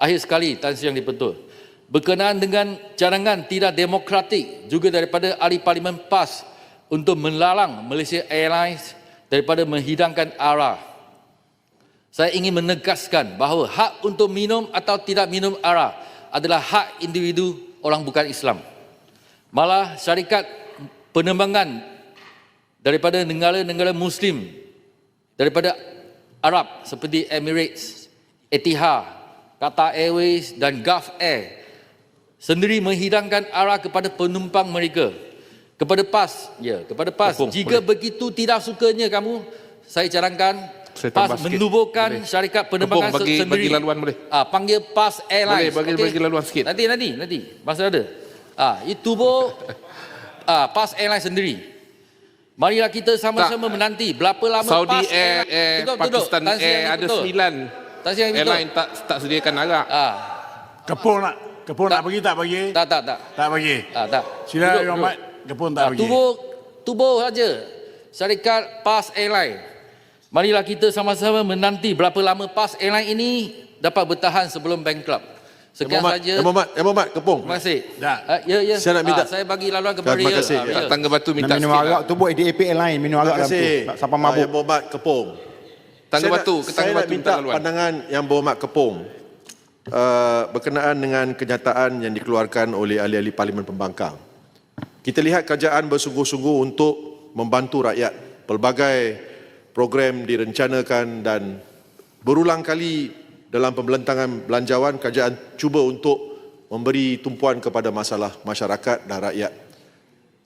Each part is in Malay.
Akhir sekali, Tan Sri Yang dibetul. Berkenaan dengan cadangan tidak demokratik juga daripada ahli parlimen PAS untuk melalang Malaysia Airlines daripada menghidangkan arah. Saya ingin menegaskan bahawa hak untuk minum atau tidak minum arah adalah hak individu orang bukan Islam. Malah syarikat penerbangan daripada negara-negara Muslim daripada Arab seperti Emirates, Etihad, Qatar Airways dan Gulf Air sendiri menghidangkan arah kepada penumpang mereka. Kepada PAS, ya, kepada PAS. Tepung, Jika begitu tidak sukanya kamu, saya cadangkan Saya PAS menubuhkan Boleh. syarikat penerbangan Tepung, bagi- se- sendiri. bagi laluan boleh? Ah, panggil PAS Airlines. Boleh, bagi- okey? bagi laluan sikit. Nanti, nanti, nanti. Masa ada. Ah, itu tubuh ah, PAS Airlines sendiri. Marilah kita sama-sama menanti berapa lama Saudi PAS Air, Air tunggu. Pakistan Tan Sri Air yang ada betul. sembilan Tan Sri yang betul. airline tak tak sediakan arak. Ah, Kepung nak Kepung Tak. nak bagi tak bagi? tak, tak, tak. Tak bagi. Ah, tak. Sila Duduk, Yang Amat Kepung tak Ah, bagi. tubuh tubuh saja syarikat PAS Airline. Marilah kita sama-sama menanti berapa lama PAS Airline ini dapat bertahan sebelum bankrupt. Sekian Muhammad, saja. Ya Muhammad, Ya Muhammad, kepung. Terima kasih. Tak. Ah, ya, ya. Saya nak minta- Ah, saya bagi laluan kepada Terima dia. kasih. Ah, Tak ya. tangga batu minta minum sikit. arak lah. tu buat ADAP airline minum arak Terima dalam tu. kasih. Tak Sampai Ah, mabuk. Yang Berhormat Kepung. Tangga Saya batu, nak- ke Saya tangga nak batu minta laluan. pandangan Yang Berhormat Kepung uh, berkenaan dengan kenyataan yang dikeluarkan oleh ahli-ahli Parlimen Pembangkang. Kita lihat kerajaan bersungguh-sungguh untuk membantu rakyat. Pelbagai program direncanakan dan berulang kali dalam pembelentangan belanjawan kerajaan cuba untuk memberi tumpuan kepada masalah masyarakat dan rakyat.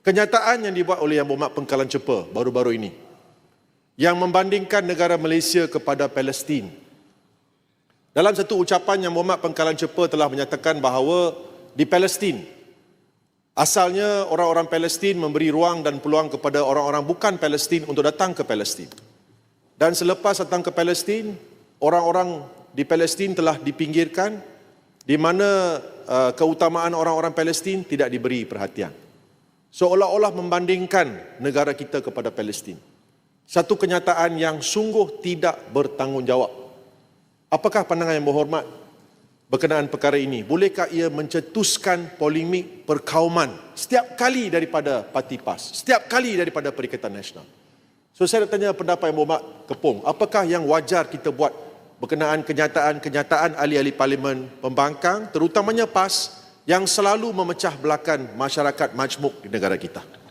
Kenyataan yang dibuat oleh Yang Berhormat Pengkalan Cepa baru-baru ini yang membandingkan negara Malaysia kepada Palestin. Dalam satu ucapan yang Muhammad Pengkalan Cepa telah menyatakan bahawa di Palestin asalnya orang-orang Palestin memberi ruang dan peluang kepada orang-orang bukan Palestin untuk datang ke Palestin. Dan selepas datang ke Palestin, orang-orang di Palestin telah dipinggirkan di mana uh, keutamaan orang-orang Palestin tidak diberi perhatian. Seolah-olah membandingkan negara kita kepada Palestin. Satu kenyataan yang sungguh tidak bertanggungjawab. Apakah pandangan yang berhormat berkenaan perkara ini? Bolehkah ia mencetuskan polemik perkauman setiap kali daripada Parti PAS, setiap kali daripada Perikatan Nasional? So saya nak tanya pendapat yang berhormat Kepung, apakah yang wajar kita buat berkenaan kenyataan-kenyataan ahli-ahli parlimen pembangkang, terutamanya PAS yang selalu memecah belakan masyarakat majmuk di negara kita?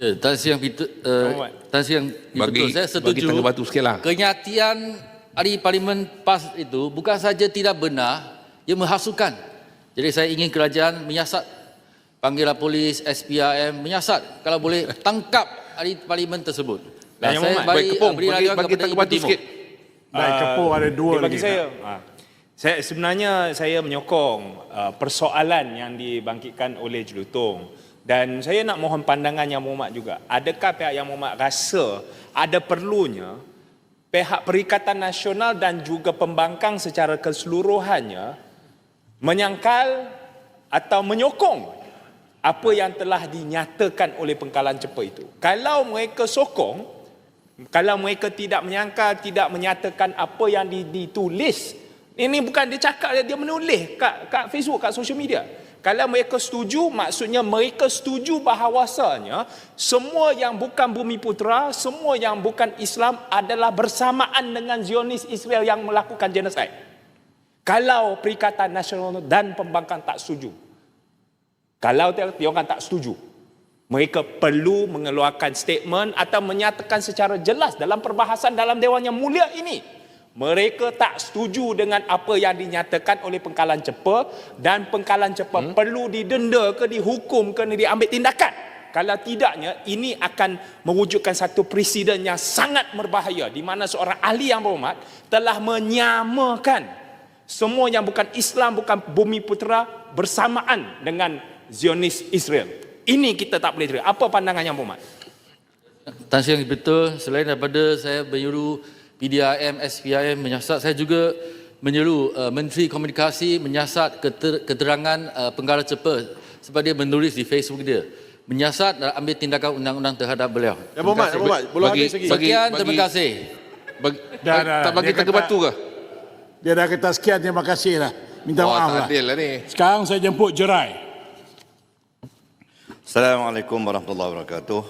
Ya, Tan Sri Yang betul, uh, Muhammad. Tan Sri Yang Bagi- betul. Saya bagi setuju. tangga batu sikit lah. Kenyatian ahli parlimen PAS itu bukan saja tidak benar, ia menghasukan. Jadi saya ingin kerajaan menyiasat panggillah polis, SPRM menyiasat kalau boleh tangkap ahli parlimen tersebut. Dan Yang saya bagi, Baik, Kepung, beri bagi, bagi kepada tangga batu Timur. sikit. Dan Kepung ada dua Dia lagi. bagi saya. Ha. Saya sebenarnya saya menyokong uh, persoalan yang dibangkitkan oleh Jelutong dan saya nak mohon pandangan yang Muhammad juga. Adakah pihak yang Muhammad rasa ada perlunya pihak Perikatan Nasional dan juga pembangkang secara keseluruhannya menyangkal atau menyokong apa yang telah dinyatakan oleh pengkalan cepa itu. Kalau mereka sokong, kalau mereka tidak menyangkal, tidak menyatakan apa yang ditulis, ini bukan dia cakap, dia menulis kat, kat Facebook, kat social media. Kalau mereka setuju, maksudnya mereka setuju bahawasanya semua yang bukan bumi putera, semua yang bukan Islam adalah bersamaan dengan Zionis Israel yang melakukan genosid. Kalau Perikatan Nasional dan pembangkang tak setuju. Kalau orang tak setuju. Mereka perlu mengeluarkan statement atau menyatakan secara jelas dalam perbahasan dalam Dewan yang mulia ini. Mereka tak setuju dengan apa yang dinyatakan oleh pengkalan cepa dan pengkalan cepa hmm? perlu didenda ke dihukum ke diambil tindakan. Kalau tidaknya ini akan mewujudkan satu presiden yang sangat berbahaya di mana seorang ahli yang berhormat telah menyamakan semua yang bukan Islam, bukan bumi putera bersamaan dengan Zionis Israel. Ini kita tak boleh terima. Apa pandangan yang berhormat? Tan Sri Yang betul. Selain daripada saya menyuruh PDRM, SPRM menyiasat, saya juga menyeru uh, Menteri Komunikasi menyiasat keter, keterangan uh, pengarah cepa sebab dia menulis di Facebook dia. Menyiasat dan ambil tindakan undang-undang terhadap beliau. Ya Muhammad, Ya Muhammad, belum Bagi- habis lagi. bagi- Sekian, terima kasih. Bagi, Dah, dah. tak bagi tangga kata- batu ke? Dia dah kata sekian, terima kasih lah. Minta Wah, maaf tak lah. adil lah ni. Sekarang saya jemput Jerai. Assalamualaikum warahmatullahi wabarakatuh.